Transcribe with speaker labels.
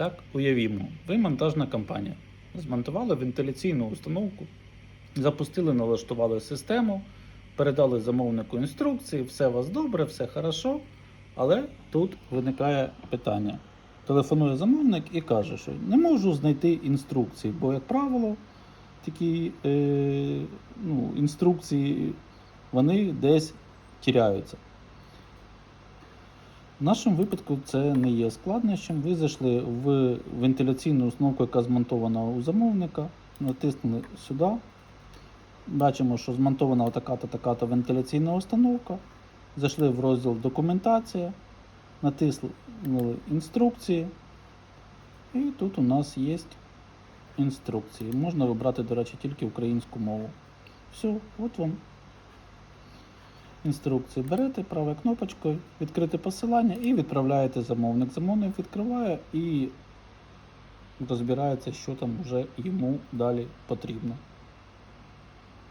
Speaker 1: Так, уявімо, ви монтажна компанія. Змонтували вентиляційну установку, запустили, налаштували систему, передали замовнику інструкції, все у вас добре, все хорошо. Але тут виникає питання. Телефонує замовник і каже, що не можу знайти інструкції, бо, як правило, такі е, ну, інструкції вони десь тіряються. В нашому випадку це не є складнощем. Ви зайшли в вентиляційну установку, яка змонтована у замовника, натиснули сюди. Бачимо, що змонтована така-то така-то вентиляційна установка. Зайшли в розділ Документація, натиснули інструкції. І тут у нас є інструкції. Можна вибрати, до речі, тільки українську мову. Все, от вам інструкції. Берете правою кнопочкою, відкрити посилання і відправляєте замовник. Замовник відкриває і розбирається, що там вже йому далі потрібно.